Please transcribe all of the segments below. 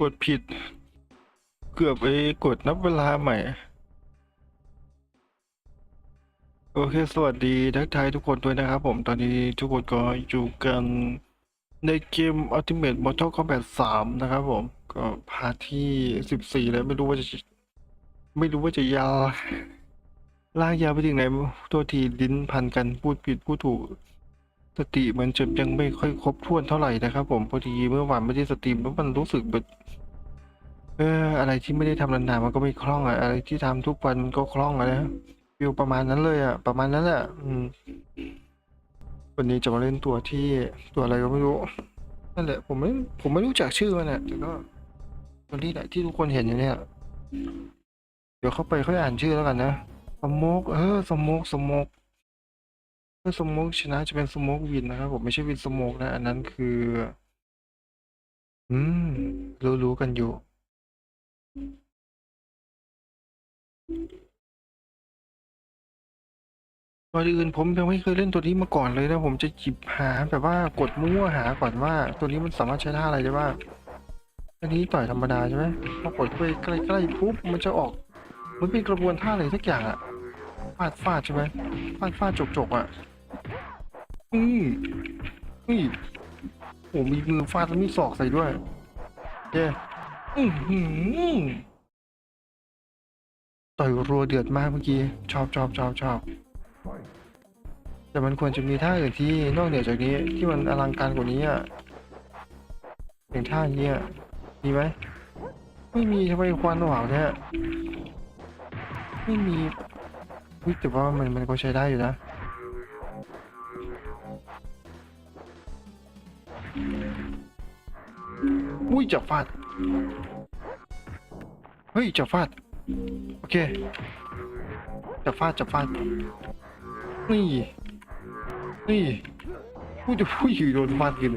กดผิด เกือบไปกดนับเวลาใหม่ โอเค สวัสดีทักทายทุกคนด้วยนะครับผมตอนนี้ทุกคนก็อยู่กันในเกม Ultimate Mortal Kombat 3 นะครับผม ก็พาทที่ 14 แล้วไม่รู้ว่าจะ ไม่รู้ว่าจะยาวลากยาวไปถึงไหน โทษที ลิ้นพันกันพูดผิดพูดถูก สติมันจะยังไม่ค่อยครบถ้วนเท่าไหร่นะครับ ผมพอดีเมื่อวานไม่ได้สตรีมแล้วมันรู้สึกแบบเออ อะไรที่ไม่ได้ทำนานๆมันก็ไม่คล่องอะอะไรที่ทำทุกวันมันก็คล่องอะนะฟิลประมาณนั้นเลยอะประมาณนั้นแหละอืมวันนี้จะมาเล่นตัวที่ตัวอะไรก็ไม่รู้นั่นแหละ ผมไม่ผมไม่รู้จักชื่อมันอะแต่ก็ตัวนี้แหละที่ทุกคนเห็นอยู่เนี่ย เดี๋ยวเข้าไปค่อยอ่านชื่อแล้วกันนะสมกเออสมกสมก ถ้าสโมกชนะจะเป็นสโมกวินนะครับผมไม่ใช่วินสโมกนะ อันนั้นคือ อืม รู้ๆกันอยู่ก่อนอื่นผมยังไม่เคยเล่นตัวนี้มาก่อนเลยนะ ผมจะหยิบหาแบบว่ากดมั่วหาก่อนว่า ตัวนี้มันสามารถใช้ท่าอะไรได้บ้างอันนี้ต่อยธรรมดาใช่ไหมพอกดไปใกล้ๆปุ๊บมันจะออกมันเป็นกระบวนท่าอะไรสักอย่างอะฟาดฟาดใช่ไหมฟาดฟาดจกจกอะ อืมนี่โอ้มีมือฟาดมีศอกใส่ด้วยเย้อือหือต่อยรัวเดือดมากเมื่อกี้ ชอบชอบชอบชอบแต่มันควรจะมีท่าอื่นที่นอกเหนือจากนี้ที่มันอลังการกว่านี้อะอย่างท่านี้อะมีไหมไม่มีทำไมควันหวาวเนี่ยไม่มีแต่ว่ามันมันก็ใช้ได้อยู่นะ อุ้ยจับฟาด เฮ้ยจับฟาด โอเค จับฟาดจับฟาด นี่ นี่พูดจะพูดอยู่โดนฟาดกัน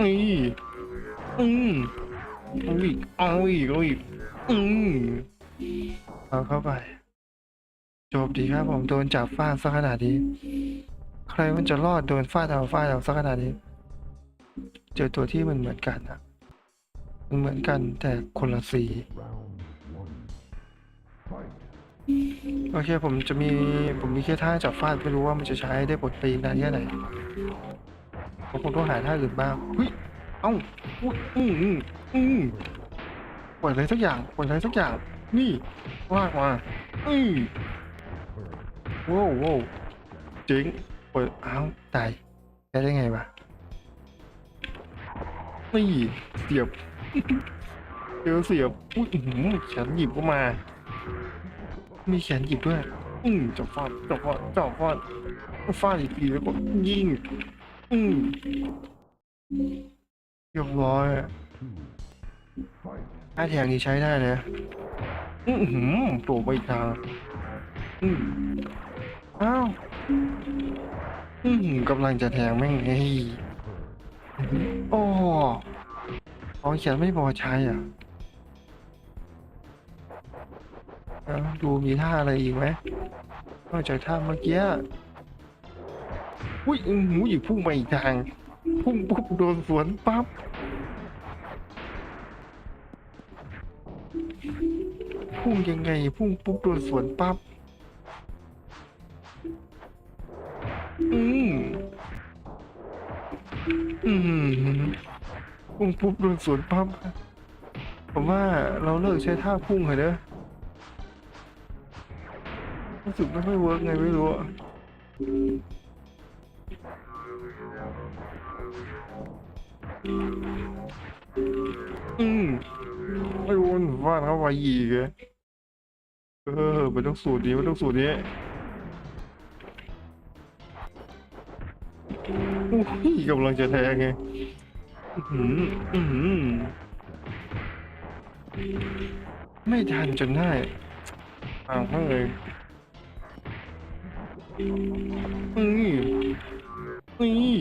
นี่อืมเอาอีกเอาอีกเอาอีกอืมเอาเข้าไป จบดีครับผมโดนจับฟาดซะขนาดนี้ ใครมันจะรอดโดนฟาดเอาฟาดเอาซะขนาดนี้ เจอตัวที่มันเหมือนกันอะมันเหมือนกันแต่คนละสีโอเคผมจะมีผมมีแค่ท่าจับฟาดไม่รู้ว่ามันจะใช้ได้ผลไปอีกนานแค่ไหนผมคงต้องหาท่าอื่นบ้างเฮ้ยเอ้าอุ้ยอืมอืมอืมปล่อยอะไรสักอย่างปล่อยอะไรสักอย่าง นี่ลากมาอืมว้าวว้วเจ๋งปล่อยอ้าวตายได้ได้ไงวะ นี่เสียบเจอเสียบอุ้ยอื้อหือแขนหยิบก็มา มีแขนหยิบด้วยอืมจับฟาดจับฟาดจับฟาดฟาดอีกทีแล้วก็ยิงอืมเรียบร้อยถ้าแทงนี้ใช้ได้เลยอือหือโผล่ไปอีกทางอืมอ้าวอืมกำลังจะแทงแม่งเฮ้ยโอ้ ของเขียนไม่พอใช้อะเอ้าดูมีท่าอะไรอีกไหมนอกจากท่าเมื่อกี้อุ้ยอื้อหูอีกพุ่งไปอีกทาง พุ่งปุ๊บโดนสวนปั๊บพุ่งยังไง พุ่งปุ๊บโดนสวนปั๊บอืมอืม พุ่งปุ๊บโดนสวนปั๊บผมว่าเราเลิกใช้ท่าพุ่งเถอเนอะรู้สึกไม่ค่อยเวิร์กไงไม่รู้อะอืมไม่รู้มันฟาเขาไปอีกอะเออมันต้องสูตรนี้มันต้องสูตรนี้อุ้ยกำลังจะแทงไงอื้อหืออื้อหือ ไม่ทันจนได้อ้าวเฮ้ยนี่นี่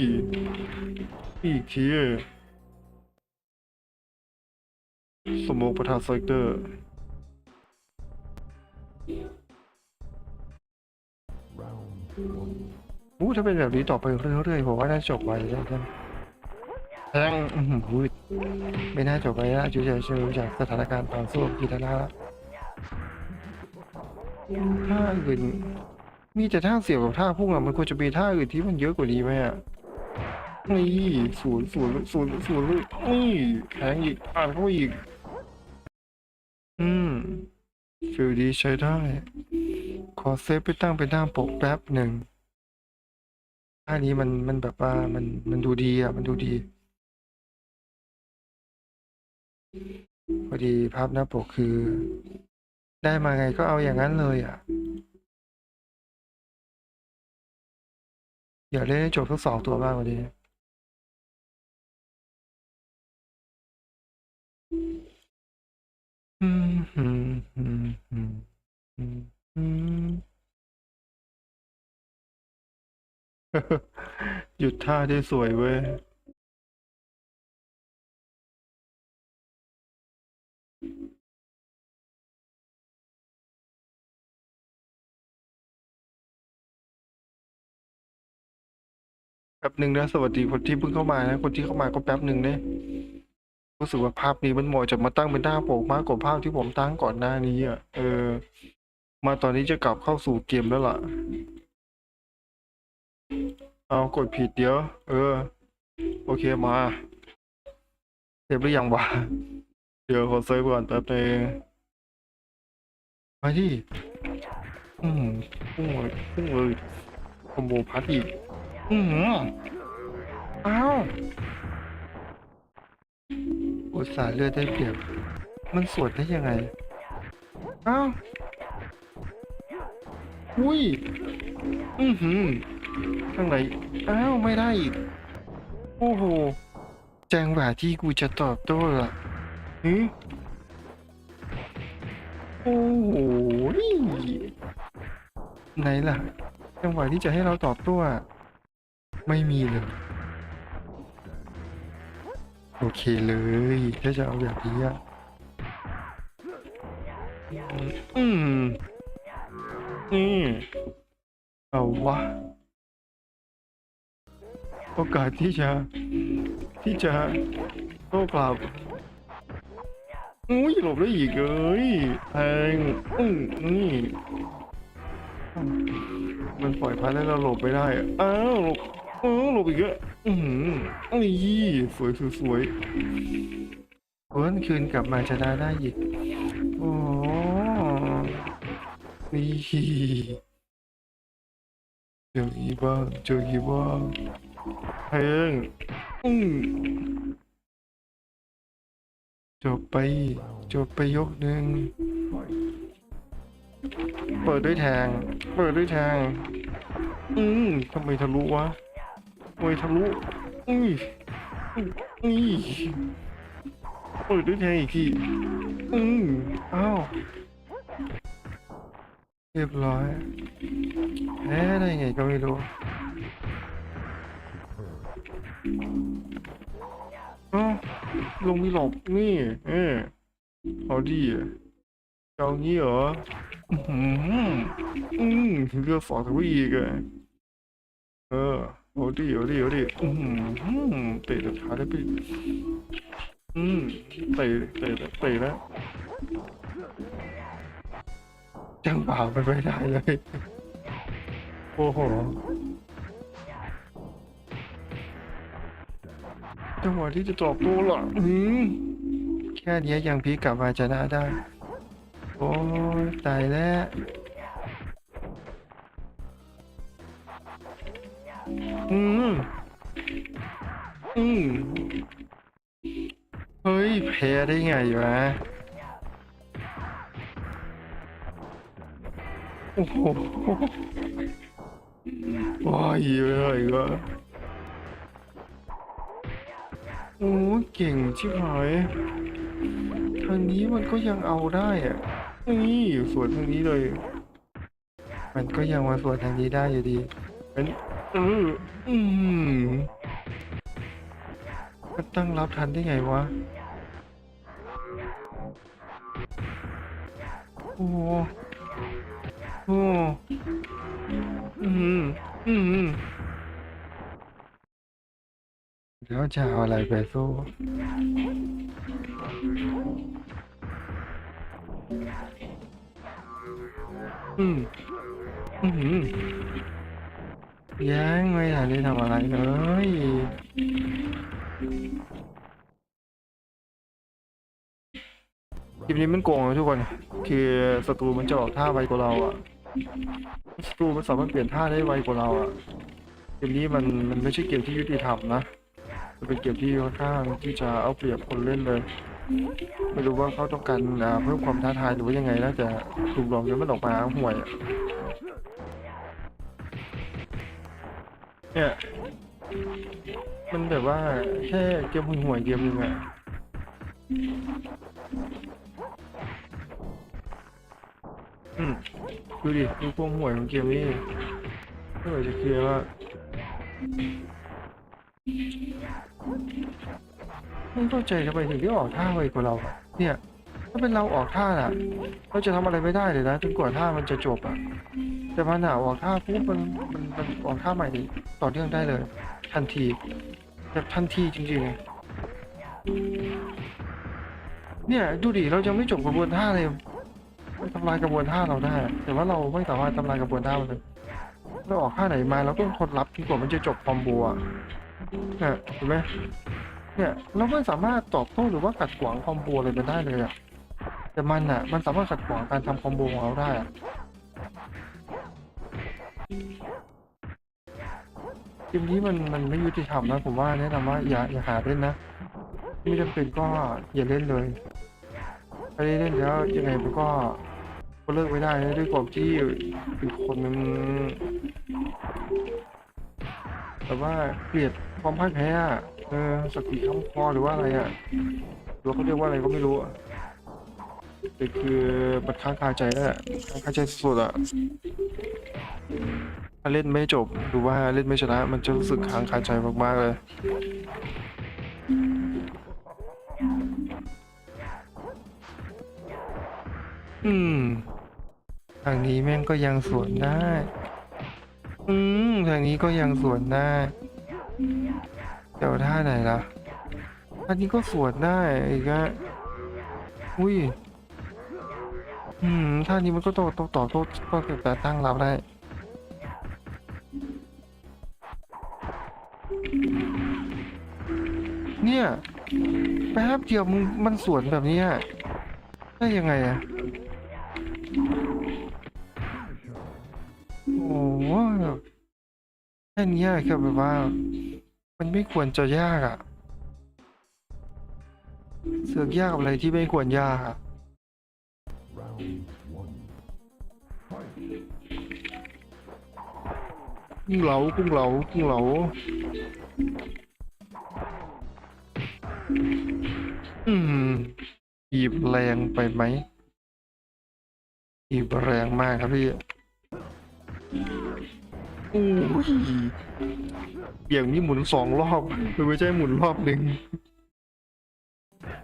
อีกทีสโมกประธานเซกเตอร์อู้ถ้าเป็นแบบนี้ต่อไปเรื่อยๆผมว่าน่าจะจบไวใช่ไหมแทงอื้อหือวืดไม่น่าจบไปนะจูเฉยเฉยจากสถานการณ์ต่อสู้กีฬาแล้วท่าอื่นมีแต่ท่าเสียบกับท่าพุ่งอะมันควรจะมีท่าอื่นที่มันเยอะกว่านี้ไหมอะนี่ศูนย์ศูนย์ศูนย์ศูนย์นี่แทงอีกอ่านเข้าไปอีก อืมฟิลดีใช้ได้ ขอเซฟไปตั้งเป็นหน้าปกแป๊บหนึ่งท่านี้มันมันแบบว่ามันมันดูดีอะ มันดูดี พอดีภาพหน้าปกคือ ได้มาไงก็เอาอย่างนั้นเลยอะ อย่าเล่นให้จบทั้งสองตัวบ้างวันนี้อืมอืมอืมอืมอืมอืมหยุดท่าได้สวยเว้ย ป๊บหนึ่งนะสวัสดีคนที่เพิ่งเข้ามานะคนที่เข้ามาก็แป๊บหนึ่งเนี่ยรู้สึกว่าภาพนี้มันเหมาะจะมาตั้งเป็นหน้าปกมากกว่าภาพที่ผมตั้งก่อนหน้านี้อะเออ มาตอนนี้จะกลับเข้าสู่เกมแล้วล่ะ เอากดผิดเดี๋ยว เออ โอเคมาเสร็จหรือยังวะเดี๋ยวขอเซฟก่อนแป๊บนึงมาดิอืมพุ่งเลยพุ่งเลยคอมโบพัดอีก อืมอ้าวอุตส่าห์เลือดได้เปรียบ มันสวดได้ยังไง อ้าว อุ้ย อือหือข้างในอ้าว ไม่ได้อีก โอ้โหจังหวะที่กูจะตอบโต้ล่ะหือโอ้โหไหนล่ะ จังหวะที่จะให้เราตอบโต้อะ ไม่มีเลย โอเคเลยถ้าจะเอาแบบนี้อะอืมนี่เอาวะ โอกาสที่จะ ที่จะโต้กลับอุ้ยหลบได้อีกเอ้ยแทงอืมนี่มันปล่อยพันแล้วเราหลบไม่ได้อะอ้าวหลบ อ้าวหลบอีกแล้วอือหือนี่สวยสวยสวยเพิ่นคืนกลับมาชนะได้อีกโอ้นี่เจออีบ้างเจออีบ้างเพลงอืมจบไปจบไปยกหนึ่งเปิดด้วยแทง เปิดด้วยแทง อืมทำไมทะลุวะ ทำไมทะลุอุ้ยอุ้ยเปิดด้วยแทงอีกทีอืมอ้าวเรียบร้อยแพ้ได้ไงก็ไม่รู้อ้าวลงมีหลบนี่ เออเอาดีเอางี้เหรอ อืมอืมเลือดฝอทวีอีกอะเออ เอาดิเอาดิเอาดิอืมเตะแต่ขาได้ปีอืมเตะเตะเตะแล้วจังหวะไปไม่ได้เลย โอ้โหจังหวะที่จะตอบโต้ล่ะอืมแค่นี้ยังพลิกกลับมาชนะได้ โอ้ตายแล้ว อืม อืม เฮ้ยแพ้ได้ไงวะ โอ้โหว้ายเลยก็โอ้เก่งชิบหายทางนี้มันก็ยังเอาได้อะนี่สวนทางนี้เลย มันก็ยังมาสวนทางนี้ได้อยู่ดีเป็น เอออืมมันตั้งรับทันได้ไงวะ โอ้โหโอ้อืมอืมแล้วจะเอาอะไรไปสู้อืม อืม ยังไม่ทันได้ทำอะไรเลยทีมนี้มันโกงนะทุกคน คือศัตรูมันจะออกท่าไวกว่าเราอะศัตรูมันสามารถเปลี่ยนท่าได้ไวกว่าเราอะเกมนี้มันมันไม่ใช่เกมที่ยุติธรรมนะมันเป็นเกมที่ค่อนข้างที่จะเอาเปรียบคนเล่นเลย ไม่รู้ว่าเขาต้องการเพิ่มความท้าทายหรือว่ายังไงนะแต่ถูกหลอกจนมันออกมาห่วย เนี่ยมันแบบว่าแค่เกมห่วยๆเกมหนึงอะอืมดูดิดูความห่วยของเกมนี้เมื่อไหร่จะเคลียร์ว่าไม่เข้าใจทำไมถึงได้ออกท่าไวกว่าเราอะเนี่ย ถ้าเป็นเราออกท่าน่ะ เราจะทำอะไรไม่ได้เลยนะจนกว่าท่ามันจะจบอะ แต่มันหนาออกท่าปุ๊บมันมันมันออกท่าใหม่ต่อเนื่องได้เลย ทันทีแบบทันทีจริงๆ เนี่ยดูดิเรายังไม่จบกระบวนท่าเลยมันทำลายกระบวนท่าเราได้ แต่ว่าเราไม่สามารถทำลายกระบวนท่ามันเลยเราออกท่าไหนมาเราต้องทนรับจนกว่ามันจะจบคอมโบอะเนี่ยเห็นไหมเนี่ยเราไม่สามารถตอบโต้หรือว่าขัดขวางคอมโบอะไรไปได้เลยอะ แต่มันอะ มันสามารถขัดขวางการทำคอมโบของเราได้อะเกมนี้มันมันไม่ยุติธรรมนะผมว่าแนะนำว่าอย่าอย่าหาเล่นนะไม่จำเป็นก็อย่าเล่นเลยถ้าได้เล่นแล้วยังไงมันก็ก็เลิกไม่ได้นะด้วยความที่เป็นคนมันแต่ว่าเกลียดความพ่ายแพ้อะเออสติคำคอหรือว่าอะไรอะหรือว่าเขาเรียกว่าอะไรก็ไม่รู้อะ แต่คือมันค้างคาใจแล้วแหละค้างคาใจสุดอะถ้าเล่นไม่จบหรือว่าเล่นไม่ชนะ มันจะรู้สึกค้างคาใจมากๆเลยอืม ทางนี้แม่งก็ยังสวนได้ อืม ทางนี้ก็ยังสวนได้เดี๋ยวท่าไหนล่ะท่านี้ก็สวดได้อีกอะอุ้ย อืมท่านี้มันก็โตโตต่อโตก็เกิดแต่ตั้งรับได้ เนี่ยแป๊บเดียวมึงมันสวนแบบนี้ได้ยังไงอะโอ้โหแค่นี้ยคือแบบว่า มันไม่ควรจะยากอะ่ะเสือกยากอะไรที่ไม่ควรยากอะ กุ้งเหลากุ้งเหลากุ้งเหลาอืมบีบแรงไปไหมบีบแรงมากครับพี่อู้ยเบี่ยงนี่หมุนสองรอบไม่ใช่หมุนรอบหนึ่ง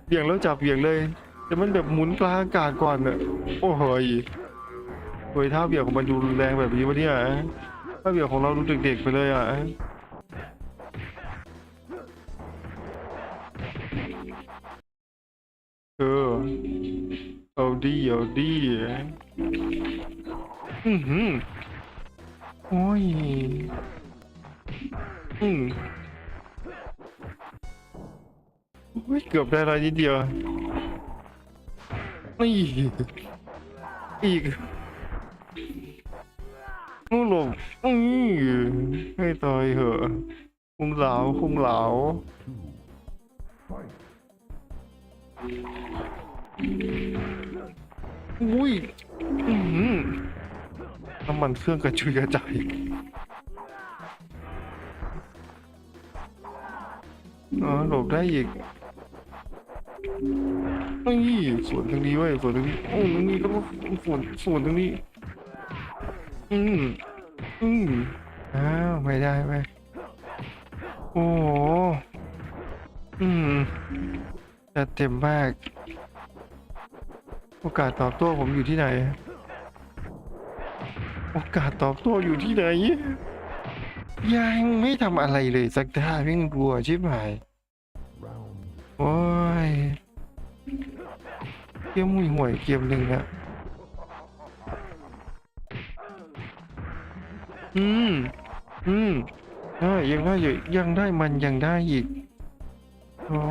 เบี่ยงแล้วจับเบี่ยงเลยแต่มันแบบหมุนกลางอากาศก่อนเนอะโอ้โหยโดยท่าเบี่ยงของมันดูแรงแบบนี้วะเนี่ย ท่าเบียงของเราดูเด็กๆไปเลยอะเออเอาดีเอาดีอือหือโอ้ยอืมอุ๊ยเกือบได้อะไรนิดเดียวนี่อีก โอ้หลบอือให้ตายเหอะคุงเหลาคุงเหลาอุ้ยอือหือน้ำมันเครื่องกระจุยกระจายอ๋อหลบได้อีกนี่สวนทางนี้เว้ยสวนทางนี้โอ้ทางนี้แล้วก็สวนสวนทางนี้ อืมอืมอ้าวไม่ได้ไหมโอ้โหอืมจะเต็มมาก โอกาสตอบโต้ผมอยู่ที่ไหน โอกาสตอบโต้อยู่ที่ไหน ยังไม่ทำอะไรเลยสักท่าวิ่งรัวชิบหาย โอ้ย เกมห่วยห่วยเกมหนึ่งอะ อืม อืมได้ยังได้อยู่ยังได้มันยังได้อีก โอ้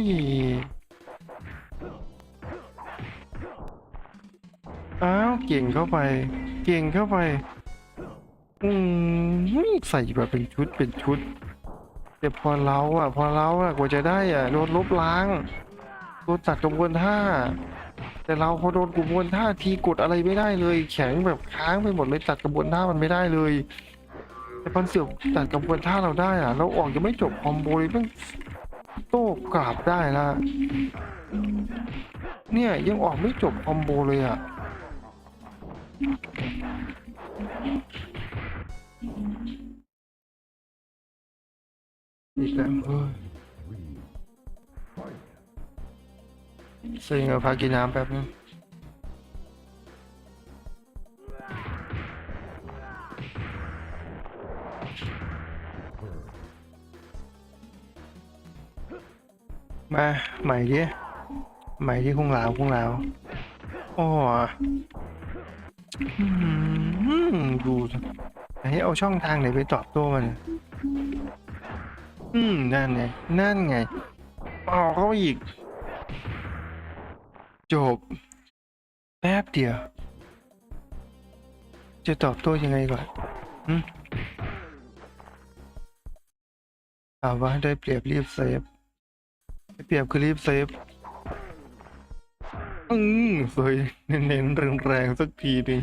ยอ้าวเก่งเข้าไป เก่งเข้าไป อืมใส่แบบเป็นชุดเป็นชุดแต่พอเราอะ พอเราอะกว่าจะได้อะโดนลบล้างโดนตัดกระบวนท่า แต่เราพอโดนกระบวนท่าทีกดอะไรไม่ได้เลย แข็งแบบค้างไปหมดเลยตัดกระบวนท่ามันไม่ได้เลยแต่พอเสือกตัดกระบวนท่าเราได้อะเราออกยังไม่จบคอมโบเลยต้องโต้กราบได้ละเนี่ยยังออกไม่จบคอมโบเลยอะอีกแล้วเฮ้ย ซ็งเอะพากินน้ำแป๊บนึงมาใหม่ดิใหม่ที่คงหลาวคงหลาวอ๋ออืมดูสิให้เอาช่องทางไหนไปตอบโต้มันอืม นั่นไง นั่นไงอ๋อเข้าอีก จบ แป๊บเดียว จะตอบโต้ยังไงก่อนหึถามว่าได้เปรียบรีบเซฟได้เปรียบคือรีบเซฟอืมสวยเน้นๆแรงๆสักทีหนึง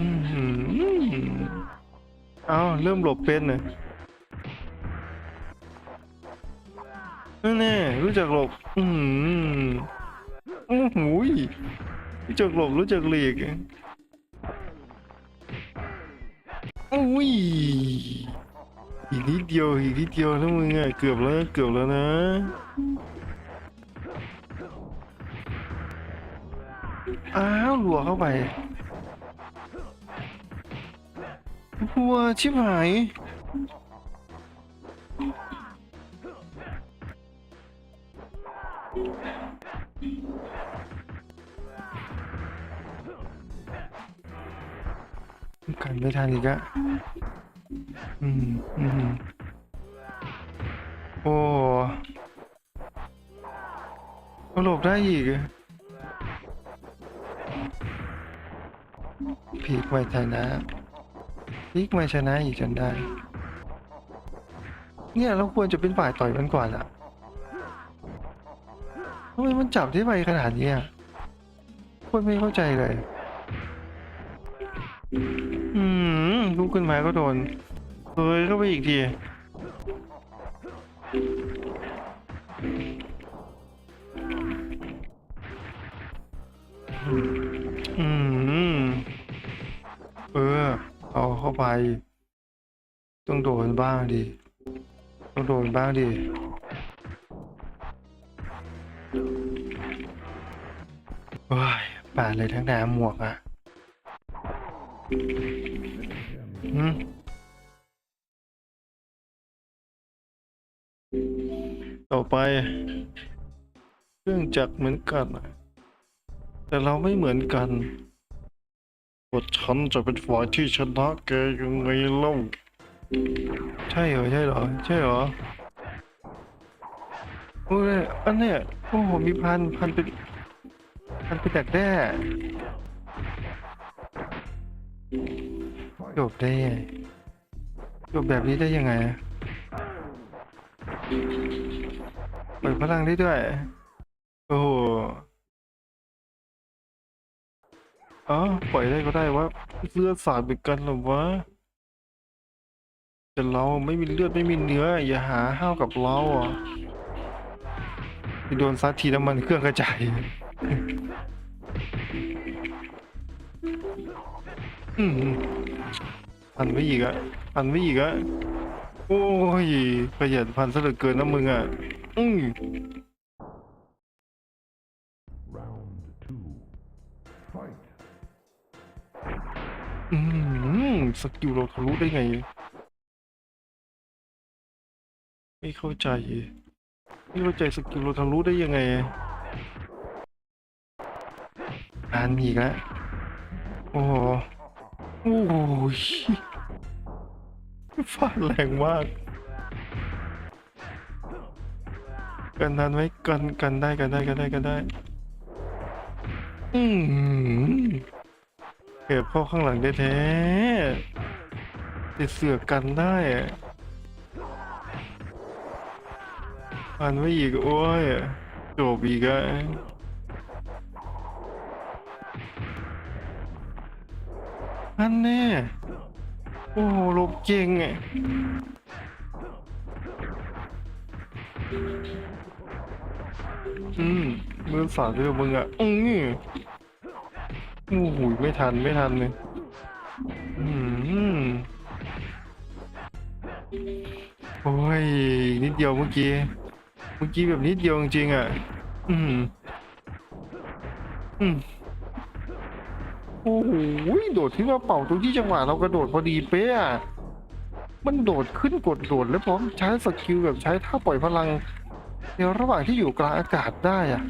อืมหืมเอาเริ่มหลบเป็นน่ะนั่ แน่รู้จักหลบ อืมโอ้โหยรู้จักหลบรู้จักหลีกอุ้ยอีกนิดเดียวอีกนิดเดียวนะมึงอะเกือบแล้วเกือบแล้วนะอ้าวหลัวเข้าไปหัวชิบหาย นไม่ทันอีกอะอืมอืมโอ้เอาหลบได้อีก พีกไม่ชนะพีกไม่ชนะอีกจนได้ เนี่ยเราควรจะเป็นฝ่ายต่อยมันก่อนอะทำไมมันจับได้ไวขนาดนี้อะคนไม่เข้าใจเลย ขึ้นมาก็โดนเฮ้ยเข้าไปอีกทีอืมเออเอาเข้าไป ต้องโดนบ้างดิต้องโดนบ้างดิโอ้ยป่าเลยทั้งน้าหมวกอะ อืมต่อไปเครื่องจักรเหมือนกัน แต่เราไม่เหมือนกันบทฉันจะเป็นฝ่ายที่ชนะแกยังไงเล่าใช่เหรอใช่เหรอใช่เหรอโอ้ยอันเนี้ยโอ้โหมีพันพันเป็นพันเป็นดักแด้ จบได้ไงจบแบบนี้ได้ยังไงเปิดพลังได้ด้วย โอ้โหอ๋อปล่อยได้ก็ได้วะเลือดสาดเหมือนกันหรอวะแต่เราไม่มีเลือดไม่มีเนื้อ อย่าหาห้าวกับเราอะโดนซัดทีน้ำมันเครื่องกระจาย อืมพันไว้อีกอะพันไว้อีกอะโอ้ยประหยัดพันซะเหลือเกินนะมึงอะอืมอืมสกิลเราทะลุได้ไง ไม่เข้าใจ ไม่เข้าใจสกิลเราทะลุได้ยังไงอ่านอีกแล้วโอ้ โอ้โหฟาดแรงมาก กันทันไหมกันกันได้กันได้กันได้กันได้ อืมเก็บเข้าข้างหลังได้แท้ติดเสือกกันได้อะพันไว้อีกโอ้ยจบอีกอะ อันแน่โอ้โหหลบเก่งอะอืมมือสาดด้วยมึงอะอืมโอ้โหไม่ทันไม่ทันเลยอืมโอ้ยนิดเดียวเมื่อกี้ เมื่อกี้แบบนิดเดียวจริงๆอะ อืมอืม อ้โหโดดที่ว่าเป่าตรงที่จังหวะเรากระโดดพอดีเป๊ะอะมันโดดขึ้นกดโดดแล้วพร้อมใช้สกิลแบบใช้ท่าปล่อยพลังในระหว่างที่อยู่กลางอากาศได้อะ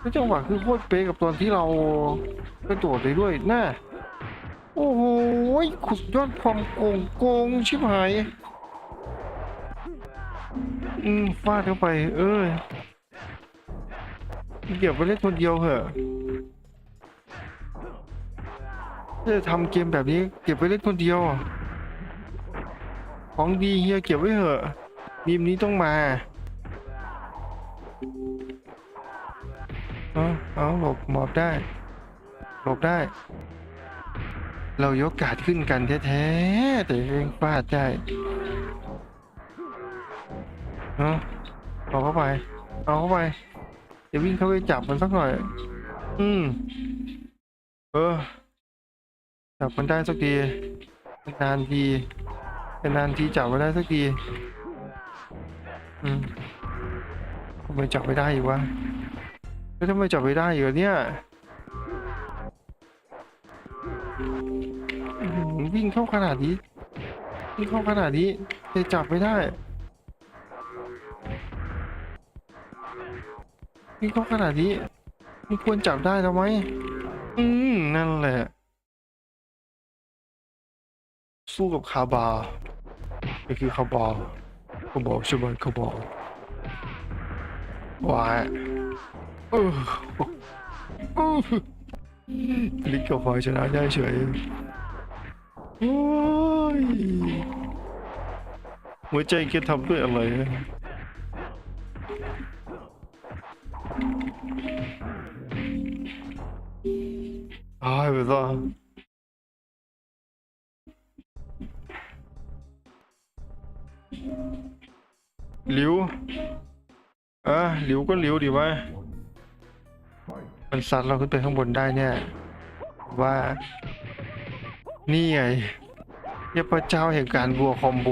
แล้วจังหวะคือโคตรเป๊ะกับตอนที่เรากระโดดเลยด้วยน่าโอ้โหขุดยอดความโกงโกงชิบหาย อืมฟาดเข้าไป เออเก็บไปเล่นคนเดียวเหอะ จะทำเกมแบบนี้เก็บไว้เล่นคนเดียวของดีเฮียเก็บไว้เหอะบีมนี้ต้องมาเอาเอาหลบหมอบได้ หลบได้ เรายกกาดขึ้นกันแท้ๆแต่ยังฟาดได้เอาเอาเข้าไป เอาเข้าไปเดี๋ยววิ่งเข้าไปจับมันสักหน่อย อืม เออ จับมันได้สักทีนานทีเป็นนานทีจับมันได้สักทีอืมทำไมจับไม่ได้อีกวะแล้วทำไมจับไม่ได้อีกอเนี่ยวิ่งเข้าขนาดนี้วิ่งเข้าขนาดนี้แต่จับไม่ได้นี่ก็ขนาดนี้มันควรจับได้แล้วไหมอืมนั่นแหละ สู้กับคาบานี่คือคาบาคาบาใช่ไหมคาบาวายเออลิกกับไฟชนะได้เฉยโอ้ยหัวใจแกทำด้วยอะไรอะ Ai, mas ó. Liu เออหลิวก็หลิวดิวะมันซัดเราขึ้นไปข้างบนได้เนี่ย ว่า นี่ไงเทพเจ้าแห่งการบัวคอมโบ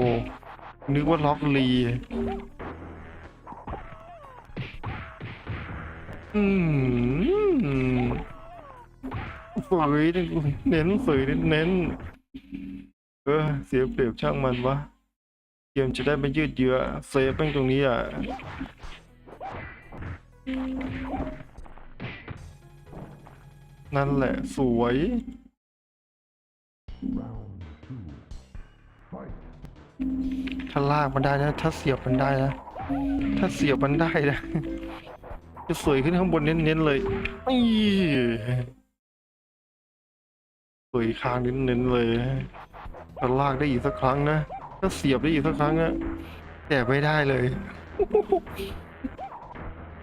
นึกว่าล็อกลีอืมสวยเน้นสวยเน้น เออ เสียเปรียบช่างมันวะ กมจะได้ไม่ยืดเยื้อเซฟแม่งตรงนี้อะนั่นแหละสวย ถ้าลากมันได้นะ ถ้าเสียบมันได้นะ ถ้าเสียบมันได้นะ จะสวยขึ้นข้างบนเน้นๆเลยอี้สวยค้างเน้นๆเลย ถ้าลากได้อีกสักครั้งนะ ถ้าเสียบได้อีกสักครั้งนะแต่ไม่ได้เลย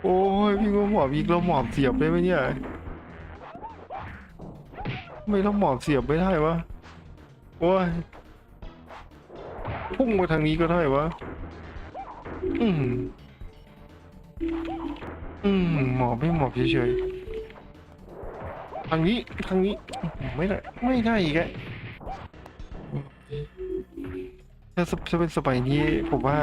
โอ้ยพี่ว่าหมอบอีกแล้วหมอบเสียบได้ไหมเนี่ยไม่ต้องหมอบเสียบไม่ได้วะโอ้ยพุ่งมาทางนี้ก็ได้วะอืมอืมหมอบไม่หมอบเฉยๆทางนี้ทางนี้ไม่ได้ไม่ได้อีกอะ ถ้าสถ้าเป็นสมัยนี้ผมว่า